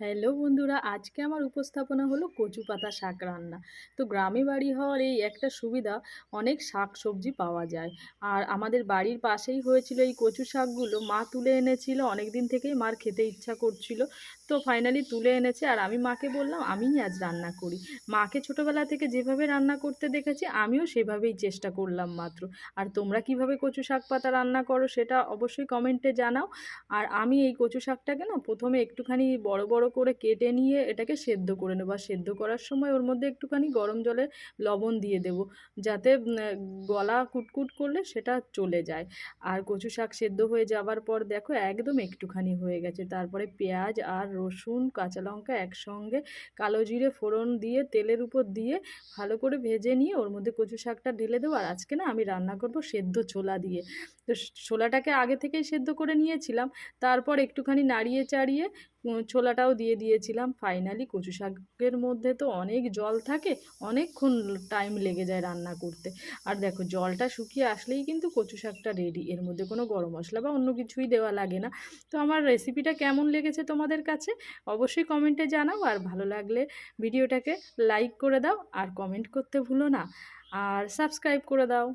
Hello বন্ধুরা, আজকে আমার উপস্থাপনা হলো কচু পাতা শাক রান্না। তো গ্রামে বাড়ি হওয়ার এই একটা সুবিধা, অনেক শাক সবজি পাওয়া যায়। আর আমাদের বাড়ির পাশেই হয়েছিল এই কচু শাকগুলো, মা তুলে এনেছিল অনেক দিন থেকেই মার খেতে ইচ্ছা করছিল। তো ফাইনালি তুলে এনেছে আর আমি মাকে বললাম, আমিই আজ রান্না করি। মাকে ছোটোবেলা থেকে যেভাবে রান্না করতে দেখেছি, আমিও সেভাবেই চেষ্টা করলাম মাত্র। আর তোমরা কীভাবে কচু শাক পাতা রান্না করো সেটা অবশ্যই কমেন্টে জানাও। আর আমি এই কচু শাকটাকে না প্রথমে একটুখানি বড় বড় করে কেটে নিয়ে এটাকে সেদ্ধ করে নেব। আর সেদ্ধ করার সময় ওর মধ্যে একটুখানি গরম জলে লবণ দিয়ে দেবো, যাতে গলা কুটকুট করলে সেটা চলে যায়। আর কচু শাক সেদ্ধ হয়ে যাওয়ার পর দেখো একদম একটুখানি হয়ে গেছে। তারপরে পেঁয়াজ আর রসুন, কাঁচা লঙ্কা একসঙ্গে কালো জিরে ফোড়ন দিয়ে তেলের উপর দিয়ে ভালো করে ভেজে নিয়ে ওর মধ্যে কচু শাকটা ঢেলে দেবো। আর আজকে না আমি রান্না করব সেদ্ধ ছোলা দিয়ে। তো ছোলাটাকে আগে থেকেই সেদ্ধ করে নিয়েছিলাম। তারপর একটুখানি নাড়িয়ে চাড়িয়ে ছোলাটাও দিয়ে দিয়েছিলাম। ফাইনালি কচু শাকের মধ্যে তো অনেক জল থাকে, অনেকক্ষণ টাইম লেগে যায় রান্না করতে। আর দেখো, জলটা শুকিয়ে আসলেই কিন্তু কচু শাকটা রেডি এর মধ্যে কোনো গরম মশলা বা অন্য কিছুই দেওয়া লাগে না। তো আমার রেসিপিটা কেমন লেগেছে তোমাদের কাছে? অবশ্যই কমেন্টে জানাও। আর ভালো লাগলে ভিডিওটাকে লাইক করে দাও। আর কমেন্ট করতে ভুলো না। আর সাবস্ক্রাইব করে দাও।